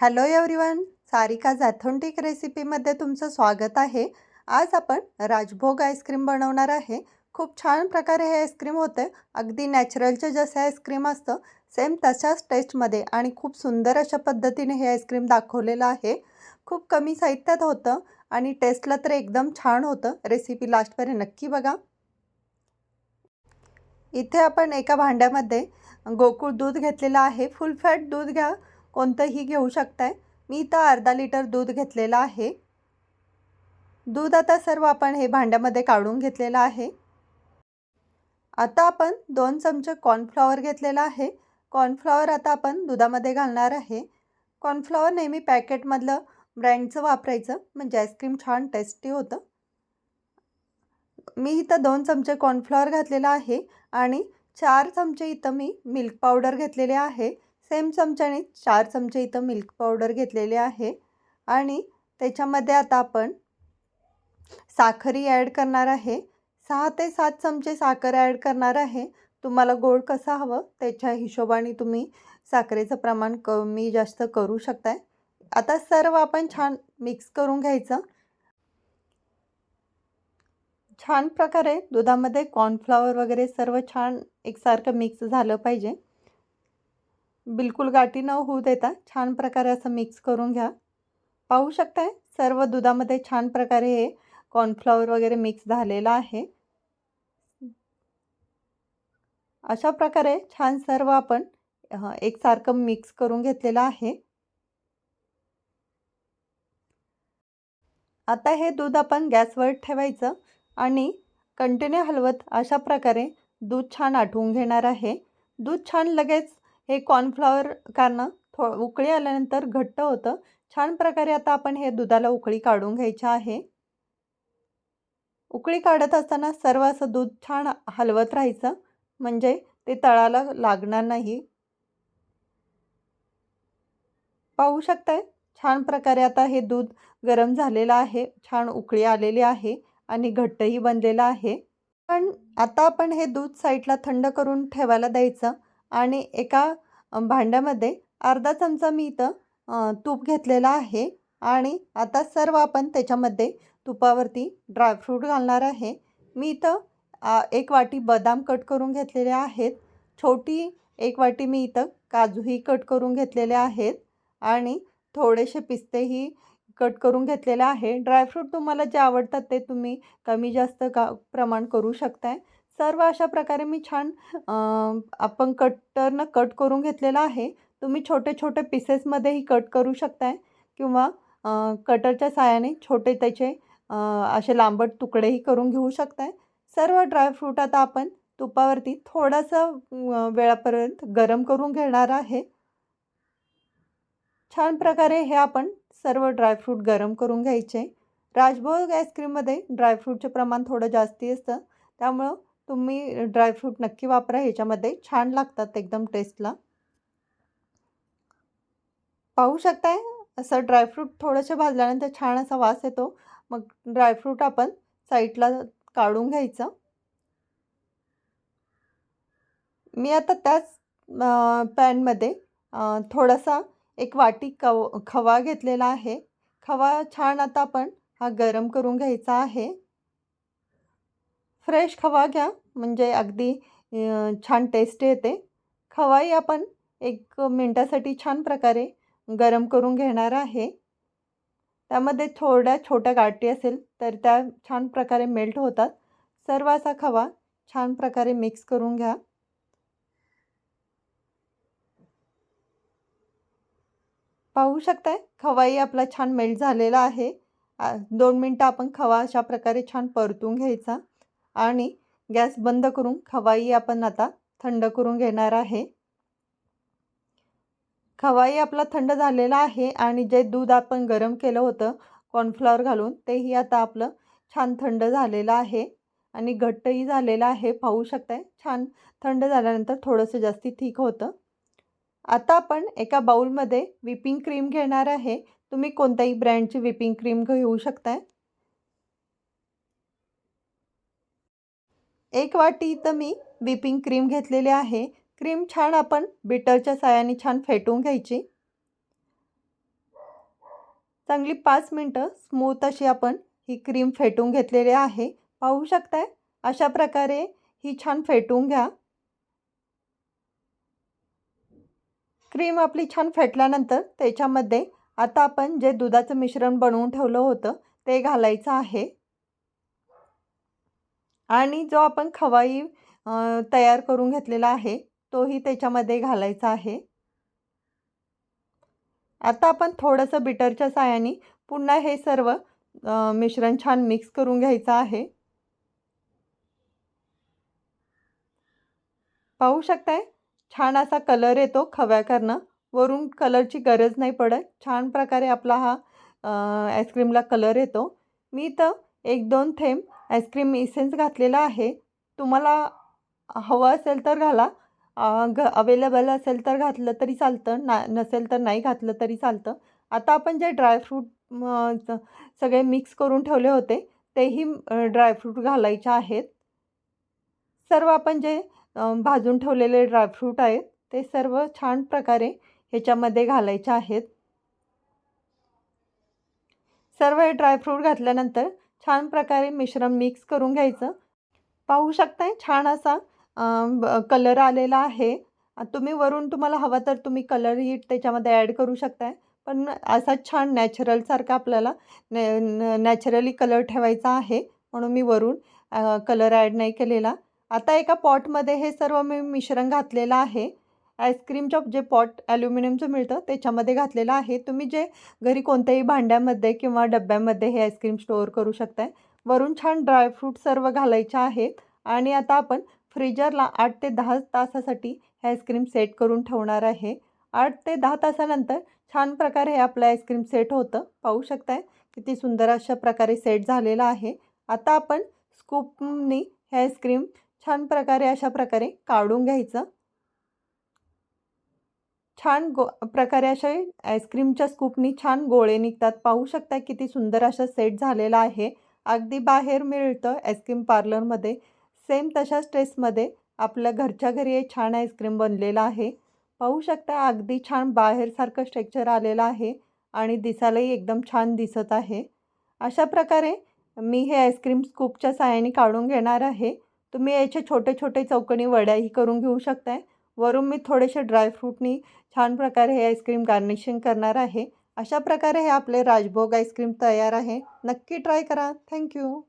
Hello everyone Sarika authentic रेसिपीमध्ये तुमचं स्वागत आहे. आज आपण राजभोग आईस्क्रीम बनवणार आहे. खूप छान प्रकारे हे आईस्क्रीम होते अगदी नॅचरलचे जसे आईस्क्रीम असतं सेम तशाच टेस्टमध्ये आणि खूप सुंदर अशा पद्धतीने हे आईस्क्रीम दाखवलेलं आहे. खूप कमी साहित्यात होतं आणि टेस्टला तर एकदम छान होतं. रेसिपी लास्टपर्यंत नक्की बघा. इथे आपण एका भांड्यामध्ये गोकुळ दूध घेतलेलं आहे. फुल फॅट दूध घ्या. कोणतंही घेऊ शकताय. मी इथं अर्धा लिटर दूध घेतलेलं आहे. दूध आता सर्व आपण हे भांड्यामध्ये काढून घेतलेलं आहे. आता आपण दोन चमचे कॉर्नफ्लॉवर घेतलेला आहे. कॉर्नफ्लॉवर आता आपण दुधामध्ये घालणार आहे. कॉर्नफ्लॉवर नेहमी पॅकेटमधलं ब्रँडचं वापरायचं म्हणजे आईस्क्रीम छान टेस्टी होतं. मी इथं दोन चमचे कॉर्नफ्लॉवर घातलेला आहे आणि चार चमचे इथं मी मिल्क पावडर घेतलेले आहे. सेम चमच्याने चार चमचे इथं मिल्क पावडर घेतलेले आहे. आणि त्याच्यामध्ये आता आपण साखरही ॲड करणार आहे. सहा ते सात चमचे साखर ॲड करणार आहे. तुम्हाला गोड कसं हवं त्याच्या हिशोबाने तुम्ही साखरेचं प्रमाण कमी जास्त करू शकताय. आता सर्व आपण छान मिक्स करून घ्यायचं. छान प्रकारे दुधामध्ये कॉर्नफ्लावर वगैरे सर्व छान एकसारखं मिक्स झालं पाहिजे. बिलकुल गाठी न होऊ देता छान प्रकारे असं मिक्स करून घ्या. पाहू शकताय सर्व दुधामध्ये छान प्रकारे हे कॉर्नफ्लॉवर वगैरे मिक्स झालेलं आहे. अशा प्रकारे छान सर्व आपण एकसारखं मिक्स करून घेतलेलं आहे. आता हे दूध आपण गॅसवर ठेवायचं आणि कंटिन्यू हलवत अशा प्रकारे दूध छान आठवून घेणार आहे. दूध छान लगेच हे कॉर्नफ्लॉवर कारण थो उकळी आल्यानंतर घट्ट होतं. छान प्रकारे आता आपण हे दुधाला उकळी काढून घ्यायची आहे. उकळी काढत असताना सर्व असं दूध छान हलवत राहायचं. म्हणजे ते तळाला लागणार नाही. पाहू शकताय? छान प्रकारे आता हे दूध गरम झालेलं आहे. छान उकळी आलेली आहे आणि घट्टही बनलेलं आहे. पण आता आपण हे दूध साईडला थंड करून ठेवायला द्यायचं. आणि एका भांड्यामध्ये अर्धा चमचा मी इथं तूप घेतलेला आहे. आणि आता सर्व आपण त्याच्यामध्ये तुपावरती ड्रायफ्रूट घालणार आहे. मी इथं एक वाटी बदाम कट करून घेतलेले आहेत. छोटी एक वाटी मी इथं काजूही कट करून घेतलेले आहेत. आणि थोडेसे पिस्तेही कट करून घेतलेले आहे. ड्रायफ्रूट तुम्हाला जे आवडतात ते तुम्ही कमी जास्त का प्रमाण करू शकताय. सर्व अशा प्रकारे मी छान आपण कटरनं कट करून घेतलेलं आहे. तुम्ही छोटे छोटे पीसेसमध्येही कट करू शकताय किंवा कटरच्या साहाय्याने छोटे त्याचे असे लांबट तुकडेही करून घेऊ शकताय. सर्व ड्रायफ्रूट आता आपण तुपावरती थोडंसं वेळापर्यंत गरम करून घेणार आहे. छान प्रकारे हे आपण सर्व ड्रायफ्रूट गरम करून घ्यायचे. राजभोग आईस्क्रीममध्ये ड्रायफ्रूटचे प्रमाण थोडं जास्ती असतं. त्यामुळं तुम्ही ड्रायफ्रूट नक्की वापरा ह्याच्यामध्ये छान लागतात एकदम टेस्टला. पाहू शकताय? असं ड्रायफ्रूट थोडंसं भाजल्यानंतर छान असा वास येतो. मग ड्रायफ्रूट आपण साईडला काढून घ्यायचं. मी आता त्याच पॅनमध्ये थोडासा एक वाटी कव खवा घेतलेला आहे. खवा छान आता आपण हा गरम करून घ्यायचा आहे. फ्रेश खवा घ्या. म्हणजे अगदी छान टेस्ट येते. खवाही आपण एक मिनटासाठी छान प्रकारे गरम करून घेणार आहे. त्यामध्ये थोड्या छोट्या गाठी असेल तर त्या छान प्रकारे मेल्ट होतात. सर्व असा खवा छान प्रकारे मिक्स करून घ्या. पाहू शकताय? खवाही आपला छान मेल्ट झालेला आहे. दोन मिनटं आपण खवा अशा प्रकारे छान परतून घ्यायचा. आणि गॅस बंद करून खवाई आपण आता थंड करून घेणार आहे. खवाई आपला थंड झालेला आहे आणि जे दूध आपण गरम केलं होतं कॉर्नफ्लॉवर घालून तेही आता आपलं छान थंड झालेलं आहे आणि घट्टही झालेलं आहे. पाहू शकताय छान थंड झाल्यानंतर थोडंसं जास्ती ठीक होतं. आता आपण एका बाऊलमध्ये विपिंग क्रीम घेणार आहे. तुम्ही कोणत्याही ब्रँडची विपिंग क्रीम घेऊ शकताय. एक वाटी इथं मी विपिंग क्रीम घेतलेली आहे. क्रीम छान आपण बिटरच्या सायाने छान फेटून घ्यायची. चांगली पाच मिनटं स्मूथ अशी आपण ही क्रीम फेटून घेतलेली आहे. पाहू शकताय? अशा प्रकारे ही छान फेटून घ्या. क्रीम आपली छान फेटल्यानंतर त्याच्यामध्ये आता आपण जे दुधाचं मिश्रण बनवून ठेवलं होतं ते घालायचं आहे. आणि जो आपण खवाई तयार करून घेतलेला आहे तोही त्याच्यामध्ये घालायचा आहे. आता आपण थोडंसं बिटरच्या साह्याने पुन्हा हे सर्व मिश्रण छान मिक्स करून घ्यायचं आहे. पाहू शकताय? छान असा कलर येतो खव्याकरनं वरून कलरची गरज नाही पडत. छान प्रकारे आपला हा आईस्क्रीमला कलर येतो. मी तर एक दोन थेंब आईस्क्रीम इसेन्स घातलेला आहे. तुम्हाला हवं असेल तर घाला. घ अवेलेबल असेल तर घातलं तरी चालतं ना नसेल तर नाही घातलं तरी चालतं. आता आपण जे ड्रायफ्रूट सगळे मिक्स करून ठेवले होते तेही ड्रायफ्रूट घालायचे आहेत. सर्व आपण जे भाजून ठेवलेले ड्रायफ्रूट आहेत ते सर्व छान प्रकारे ह्याच्यामध्ये घालायचे आहेत. सर्व हे ड्रायफ्रूट घातल्यानंतर छान प्रकारे मिश्रण मिक्स करून घ्यायचं. पाहू शकताय छान असा कलर आलेला आहे. तुम्ही वरून तुम्हाला हवा तर तुम्ही कलरही त्याच्यामध्ये ॲड करू शकताय. पण असा छान नॅचरलसारखा आपल्याला नॅ नॅचरली कलर ठेवायचा आहे. म्हणून मी वरून कलर ॲड नाही केलेला. आता एका पॉटमध्ये हे सर्व मी मिश्रण घातलेलं आहे. आईस्क्रीमचं जे पॉट ॲल्युमिनियमचं मिळतं त्याच्यामध्ये घातलेलं आहे. तुम्ही जे घरी कोणत्याही भांड्यामध्ये किंवा डब्यामध्ये हे आईस्क्रीम स्टोअर करू शकताय. वरून छान ड्रायफ्रूट सर्व घालायचे आहेत. आणि आता आपण फ्रीजरला आठ ते दहा तासासाठी हे आईस्क्रीम सेट करून ठेवणार आहे. आठ ते दहा तासानंतर छान प्रकारे हे आपलं आईस्क्रीम सेट होतं. पाहू शकताय किती सुंदर अशा प्रकारे सेट झालेलं आहे. आता आपण स्कूपनी हे आईस्क्रीम छान प्रकारे अशा प्रकारे काढून घ्यायचं. छान गो प्रकारे असे आईस्क्रीमच्या स्कूपनी छान गोळे निघतात. पाहू शकता किती सुंदर असा सेट झालेला आहे. अगदी बाहेर मिळतं आईस्क्रीम पार्लरमध्ये सेम तशाच टेस्टमध्ये आपल्या घरच्या घरी हे छान आईस्क्रीम बनलेलं आहे. पाहू शकता अगदी छान बाहेरसारखं स्ट्रेक्चर आलेलं आहे आणि दिसायलाही एकदम छान दिसत आहे. अशा प्रकारे मी हे आईस्क्रीम स्कूपच्या साहाय्याने काढून घेणार आहे. तुम्ही याचे छोटे छोटे चौकणी वड्याही करून घेऊ शकताय. वरून मी थोडेसे ड्रायफ्रूटनी छान प्रकारे हे आईस्क्रीम गार्निशिंग करणार आहे. अशा प्रकारे हे आपले राजभोग आईस्क्रीम तयार आहे. नक्की ट्राय करा. थँक्यू